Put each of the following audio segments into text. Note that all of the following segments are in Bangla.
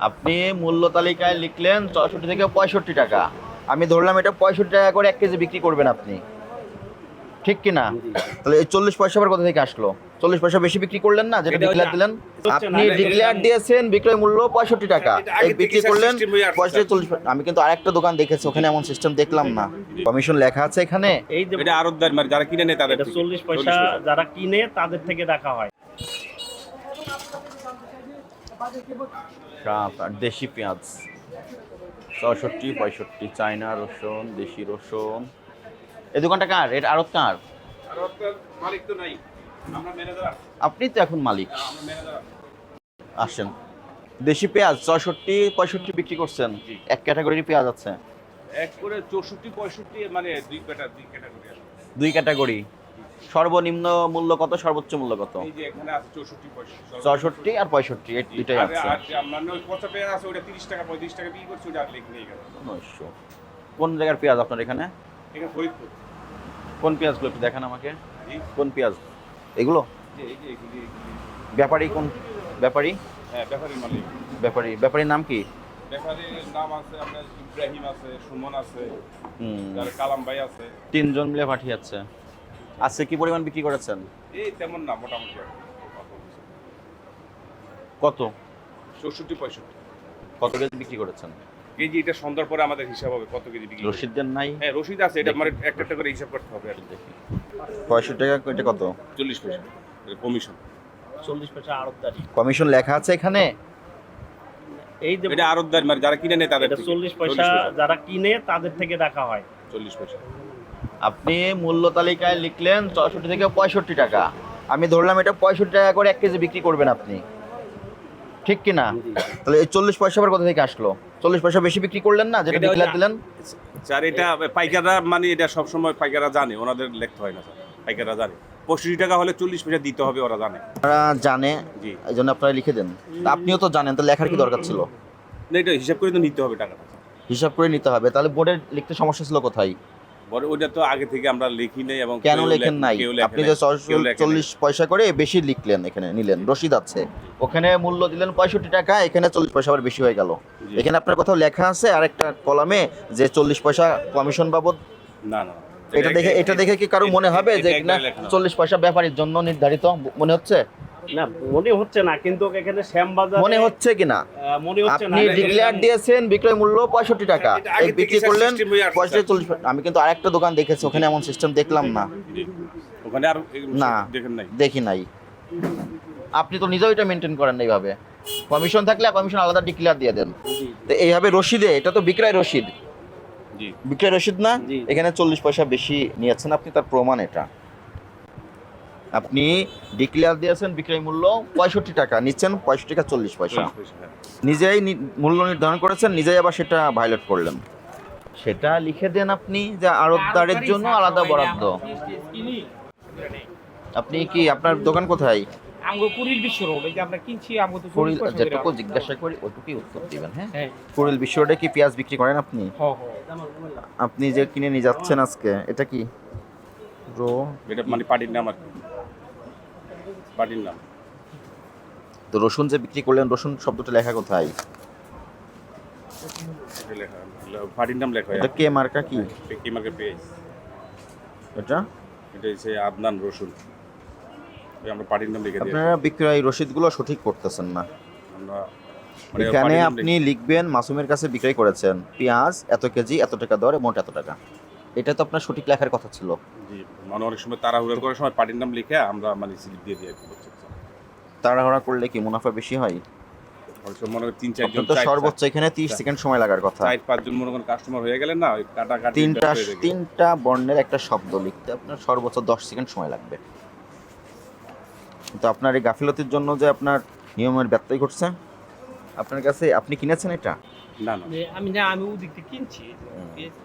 আপনি মূল্য তালিকায় লিখলেন চৌষট্টি থেকে পঁয়ষট্টি টাকা। আমি ধরলাম এটা পঁয়ষট্টি টাকা করে এক কেজি বিক্রি করবেন আপনি। ঠিক কি না তাহলে এই চল্লিশ পয়সা আবার কোথা থেকে আসলো? চল্লিশ পয়সা বেশি বিক্রি করলেন না যেটা ডিক্লেয়ার দিলেন? আপনি ডিক্লেয়ার দিয়েছেন বিক্রয় মূল্য পঁয়ষট্টি টাকা। বিক্রি করলেন পঁয়ষট্টি চল্লিশ আমি কিন্তু আরেকটা দোকান দেখেছি ওখানে এমন সিস্টেম দেখলাম না। কমিশন লেখা আছে এখানে। এই যে এটা আরতদার মানে যারা কিনে নেয় তাদের চল্লিশ পয়সা যারা কিনে তাদের থেকে রাখা হয়। আর দেশি পেঁয়াজ। চৌষট্টি পঁয়ষট্টি চায়না রসুন দেশি রসুন। এই দোকানটা কার? এটা আড়ত কার? মালিক তো নাই আপনি তো এখন মালিক। আসেন। দেশি পেঁয়াজ চৌষট্টি পঁয়ষট্টি বিক্রি করছেন। এক ক্যাটাগরির পেঁয়াজ আছে। এক করে চৌষট্টি পঁয়ষট্টি মানে দুই ক্যাটাগরি আছে। দুই ক্যাটাগরি। সর্বনিম্ন মূল্য কত? সর্বোচ্চ মূল্য কত? আছে চৌষট্টি আর পঁয়ষট্টি এই দুইটাই আছে। আছে কোন জায়গার পেঁয়াজ আপনার এখানে? কোন পেঁয়াজগুলো একটু দেখান আমাকে। কোন পেঁয়াজ? এগুলো। ব্যাপারী কোন? ব্যাপারী? হ্যাঁ ব্যাপারী। ব্যাপারীর নাম কি? ব্যাপারীর নাম আছে আপনার ইব্রাহিম আছে সুমন আছে হুম, কালাম ভাই আছে। তিনজন মিলে পাঠিয়েছে। আজকে কি পরিমাণ বিক্রি করেছেন? এই তেমন না মোটামুটি। কত? চৌষট্টি পঁয়ষট্টি। কত কেজি বিক্রি করেছেন? কেজি এটা সন্ধ্যার পরে আমাদের হিসাব হবে কত কেজি বিক্রি। রসিদ দেন নাই? হ্যাঁ রসিদ আছে এটা মানে একটা একটা করে হিসাব করতে হবে আর দেখি। পঁয়ষট্টি টাকা এটা কত? চল্লিশ পয়সা কমিশন। চল্লিশ পয়সা আড়তদারি। কমিশন লেখা আছে এখানে? এই যে এটা আরতদার মানে যারা কিনে নেয় তাদের। চল্লিশ পয়সা। যারা কিনে তাদের থেকে রাখা হয়। চল্লিশ পয়সা। আপনি মূল্য তালিকায় লিখলেন চৌষট্টি থেকে পঁয়ষট্টি টাকা। আমি ধরলাম এটা পঁয়ষট্টি টাকা করে এক কেজি বিক্রি করবেন আপনি। ঠিক কি না তাহলে এই চল্লিশ পয়সা আবার কোথা থেকে আসলো? চল্লিশ পয়সা বেশি বিক্রি করলেন না যেটা ডিক্লেয়ার দিলেন? স্যার এটা পাইকাররা মানে এটা সবসময় পাইকাররা জানে ওনাদের লিখতে হয় না স্যার পাইকাররা জানে। পঁয়ষট্টি টাকা হলে চল্লিশ পয়সা দিতে হবে ওরা জানে। ওরা জানে জি। এই জন্য আপনারা লিখে দেন। আপনিও তো জানেন তো লেখার কি দরকার ছিল? না এটা হিসাব করে তো নিতে হবে টাকাটা। হিসাব করে নিতে হবে তাহলে বোর্ডে লিখতে সমস্যা ছিল কোথায়? ওইটা তো আগে থেকে আমরা লিখি নাই এবং কেন লেখেন নাই? আপনি যে। চল্লিশ পয়সা করে বেশি লিখলেন এখানে নিলেন রসিদ আছে। ওখানে মূল্য দিলেন পঁয়ষট্টি টাকা এখানে চল্লিশ পয়সা আবার বেশি হয়ে গেল। এখানে আপনার কোথাও লেখা আছে আর একটা কলামে যে চল্লিশ পয়সা কমিশন বাবদ? না না এটা দেখে এটা দেখে কি কারও মনে হবে যে। চল্লিশ পয়সা ব্যাপারীর জন্য নির্ধারিত মনে হচ্ছে? না মনে হচ্ছে না কিন্তু এখানে শ্যামবাজার মনে হচ্ছে কিনা মনে হচ্ছে না। আপনি ডিক্লেয়ার দিয়েছেন বিক্রয় মূল্য পঁয়ষট্টি টাকা। এই বিক্রি করলেন system হয়ে আসছে, পঁয়ষট্টি স্যার। চল্লিশ আমি কিন্তু আরেকটা দোকান দেখেছি ওখানে এমন সিস্টেম দেখলাম না। ওখানে আর না। দেখেন নাই। দেখি নাই। আপনি তো নিজেও এটা মেনটেন করেন না এইভাবে। কমিশন থাকলে কমিশন আলাদা ডিক্লেয়ার দিয়ে দেন। তো এইভাবে রসিদে এটা তো বিক্রয় রসিদ। বিক্রয় রসিদ না? এখানে চল্লিশ পয়সা বেশি নিয়েছেন আপনি তার প্রমাণ এটা। আপনি ডিক্লেয়ার দিয়েছেন বিক্রয় মূল্য পঁয়ষট্টি টাকা নিচ্ছেন পঁয়ষট্টি টাকা চল্লিশ পয়সা। হ্যাঁ। নিজেই নি- মূল্য নির্ধারণ করেছেন নিজেই আবার সেটা ভায়োলেট করলেন। সেটা লিখে দেন আপনি যে আড়তদারের জন্য আলাদা বরাদ্দ। আপনি কি আপনার দোকান কোথায়? আমগো কুড়িল বিশ্ব রোড এই যে আমরা কিনছি আমগো তো কুড়িল চল্লিশ পয়সা করে যেটুকু জিজ্ঞাসা করি ওটুকুই উত্তর দিবেন হ্যাঁ? হ্যাঁ। কুড়িল বিশ্ব রোডে কি পেঁয়াজ বিক্রি করেন আপনি? হ হ। আপনি যে কিনে নিয়ে যাচ্ছেন আজকে এটা কি? এটা মানে পার্টির নাম আর নাম। তো রসুন যে বিক্রি করলেন রসুন শব্দটা লেখা কোথায়? এটা লেখা নাম লেখা হয় এটা কে মার্কা কি? কি মার্কে পেঁয়াজ এটা? এটা হচ্ছে আদনান রসুন। আমরা পার্টির নাম লিখে দিই। আপনারা বিক্রয় রসিদগুলো সঠিক করতেছেন না। আমরা মানে এখানে আপনি লিখবেন মাসুমের কাছে বিক্রয় করেছেন। পেঁয়াজ এত কেজি এত টাকা দরে মোট এত টাকা। এটা তো আপনার সঠিক লেখার কথা ছিল। জি মানে অনেক সময় তাড়াহুড়ো করার সময় পার্টির নাম লিখে আমরা মানে স্লিপ দিয়ে দিই আর কি তাড়াহুড়া করলে কি মুনাফা বেশি হয়? অনেক সময় মনে করেন তিন চারজন আপনার তো চার- সর্বোচ্চ এখানে তিরিশ সেকেন্ড সময় লাগার কথা। চার পাঁচজন মনে করেন কাস্টমার হয়ে গেলেন না ওই কাটা কাটি তিনটা তিনটা বর্ণের একটা শব্দ লিখতে আপনার সর্বোচ্চ দশ সেকেন্ড সময় লাগবে। কিন্তু আপনার এই গাফিলতির জন্য যে আপনার নিয়মের ব্যত্যয় ঘটছে আপনার কাছে আপনি কিনেছেন এটা? না না। আমি না আমি ওদিক থেকে কিনছি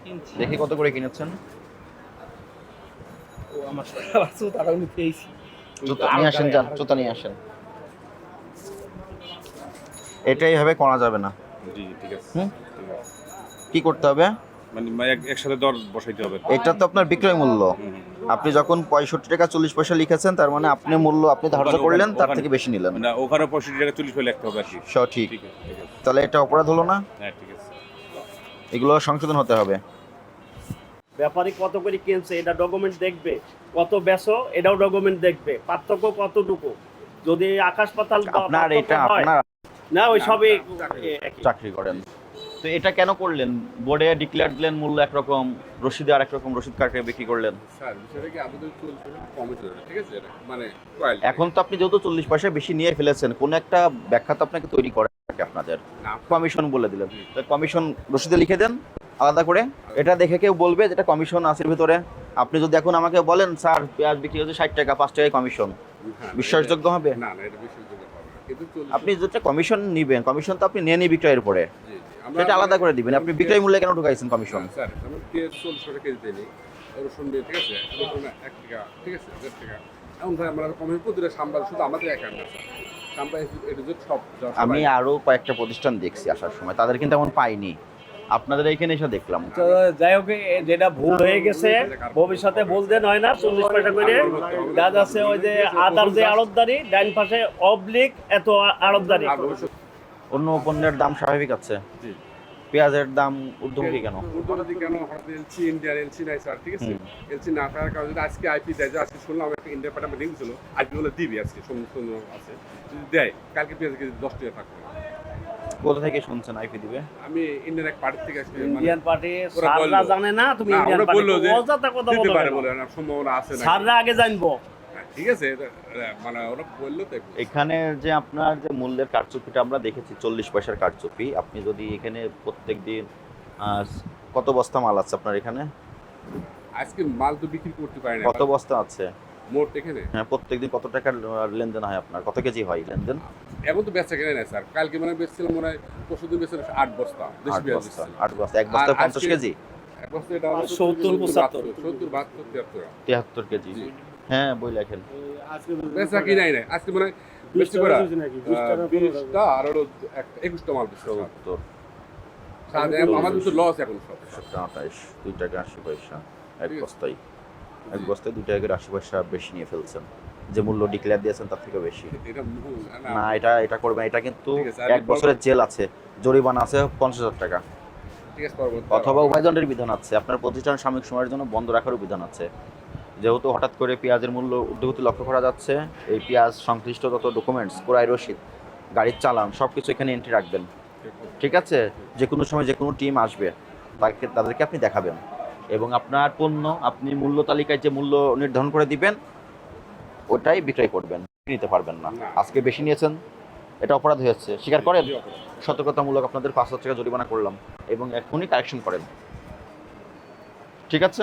কিনছি। দেখি কত করে কিনেছেন? ও আমার আছে তারা উনি পেয়েছি জুতো নিয়ে আসেন যান জুতা নিয়ে আসেন। এটাই হবে করা যাবে না। জি ঠিক আছে। হুম? ঠিক আছে কি করতে হবে? মানে একসাথে দর বসাইতে হবে। এটা তো আপনার বিক্রয় মূল্য। আপনি যখন পঁয়ষট্টি টাকা চল্লিশ পয়সা লিখেছেন তার মানে আপনি মূল্য আপনি ধার্য করলেন তার থেকে বেশি নিলেন। মানে ওখানে পঁয়ষট্টি টাকা চল্লিশ পয়সা লিখতে হবে আর কি। সঠিক ঠিক। আছে ঠিক আছে। তাহলে এটা অপরাধ হলো না? হ্যাঁ ঠিক আছে। এগুলো সংশোধন হতে হবে। ব্যাপারী কত করে কিনছে এটা ডকুমেন্ট দেখবে। কত বেচো এটাও ডকুমেন্ট দেখবে। পার্থক্য কতটুকু? যদি আকাশ পাতাল আপনার এটা আপনার না ওই সবই চাকরি করেন। তো এটা কেন করলেন? বোর্ডে ডিক্লেয়ার দিলেন মূল্য একরকম রসিদে আর একরকম রসিদ কার্ডে বিক্রি করলেন। স্যার বিষয়টা কি আমাদের চলছে? কমে চলে ঠিক আছে? মানে এখন তো আপনি যেহেতু চল্লিশ পয়সা বেশি নিয়ে ফেলেছেন কোন একটা ব্যাখ্যা তো আপনাকে তৈরি করে থাকে আপনাদের। কমিশন বলে দিলেন। তো কমিশন রসিদে লিখে দেন আলাদা করে। এটা দেখে কেউ বলবে যেটা কমিশন আছে ভিতরে। আপনি যদি এখন আমাকে বলেন স্যার পেঁয়াজ বিক্রি হচ্ছে ষাট টাকা পাঁচ টাকায় কমিশন হ্যাঁ, বিশ্বাসযোগ্য হবে? না আপনি যেটা কমিশন নিবেন কমিশন তো আপনি নিয়ে নিয়ে বিক্রয়ের পরে সেটা আলাদা করে দিবেন। আপনি বিক্রয় মূল্যে কেন ঢুকাইছেন কমিশন? স্যার আমরা পেঁয়াজ চল্লিশ টাকা কেজি দিই রসুন দিয়ে ঠিক আছে? রসুন এক টাকা ঠিক আছে? দেড় টাকা। এমন ভাই আমরা কমে প্রতিটা সাম্বাল শুধু আমাদের একা না স্যার। সাম্বাল এটা যে সব আমি আরও কয়েকটা প্রতিষ্ঠান দেখছি আসার সময়। তাদের কিন্তু এমন পাইনি। আপনাদের এখানে এসে দেখলাম। যাই হোক যেটা ভুল হয়ে গেছে ভবিষ্যতে বলতেন হয় না চল্লিশ পয়সা করে। গাছ আছে ওই যে আদার যে আড়তদারি ডাইন পাশে অবলিক এত আড়তদারি। অন্য পণ্যের দাম স্বাভাবিক আছে। পেঁয়াজের দাম ঊর্ধ্বমুখী কেন? উর্দুতে কেন? হঠাৎ এলসি এলসি নাই স্যার ঠিক আছে? এলসি না থাকার কারণে আজকে আইপি দেয় আজকে শুনলাম একটা ইন্ডিয়া পার্টি মিটিং ছিল আইপি হলে দিবি আজকে সুন্দর আছে। যদি দেয় কালকে পেঁয়াজ কেজি দশ টাকা থাকবে। কোথা থেকে শুনছেন আইপি দিবে? আমি ইন্ডিয়ান এক পার্টি থেকে আসছি মানে ইন্ডিয়ান পার্টি বলল। জানে না তুমি ইন্ডিয়ান পার্টি কথা দিতে বলো পারে বলে না সম্ভাবনা আছে না স্যাররা আগে জানব। ঠিক আছে? মানে ওরা বলল বলছি। এখানে যে আপনার যে মূল্যের কারচুপিটা আমরা দেখেছি চল্লিশ পয়সার কারচুপি আপনি যদি এখানে প্রত্যেক দিন কত বস্তা মাল আছে আপনার এখানে? আজকে মাল তো বিক্রি করতে পারি না। কত বস্তা আছে? মোট এখানে হ্যাঁ প্রত্যেকদিন কত টাকার লেনদেন হয় আপনার? কত কেজি হয় লেনদেন? এখন তো বেচা কেনে নাই স্যার। কালকে মানে বেচছিলাম মনে হয় পরশু দিন বেচছিলাম আট বস্তা আট বস্তা আট বস্তা। এক বস্তা পঞ্চাশ কেজি? এক বস্তা এটা সত্তর, পঁচাত্তর। সত্তর বাহাত্তর তিয়াত্তর। তিয়াত্তর কেজি। জি। হ্যাঁ বই লেখেন বেচা কি নাই নাই? আজকে মানে বেশি করে বিশটা আর হলো একুশটা মাল বেচছে সত্তর। আমাদের তো লস এখন সত্তর আঠাইশ দুই টাকা আশি পয়সা এক বস্তায়। এক বস্তায় দুই টাকা করে আশি পয়সা বেশি নিয়ে ফেলছেন। যে মূল্য ডিক্লেয়ার দিয়েছেন তার থেকে বেশি। না, না। এটা এটা করবেন এটা কিন্তু এক বছরের জেল আছে। জরিমানা আছে পঞ্চাশ হাজার টাকা। ঠিক আছে পরবর্তী অথবা উভয়দণ্ডের বিধান আছে। আপনার প্রতিষ্ঠান সাময়িক সময়ের জন্য বন্ধ রাখারও বিধান আছে। যেহেতু হঠাৎ করে পেঁয়াজের মূল্য ঊর্ধ্বগতি লক্ষ্য করা যাচ্ছে, এই পেঁয়াজ সংশ্লিষ্ট যত ডকুমেন্টস ক্রয় রসিদ গাড়ির চালান সব কিছু এখানে এন্ট্রি রাখবেন। ঠিক আছে? যে কোনো সময় যে কোনো টিম আসবে, তাকে তাদেরকে আপনি দেখাবেন। এবং আপনার পণ্য, আপনি মূল্য তালিকায় যে মূল্য নির্ধারণ করে দিবেন, ওটাই বিক্রয় করবেন। নিতে পারবেন না। আজকে বেশি নিয়েছেন, এটা অপরাধ হয়েছে। স্বীকার করেন? সতর্কতামূলক আপনাদের পাঁচ হাজার টাকা জরিমানা করলাম এবং এখনই কারেকশন করেন। ঠিক আছে?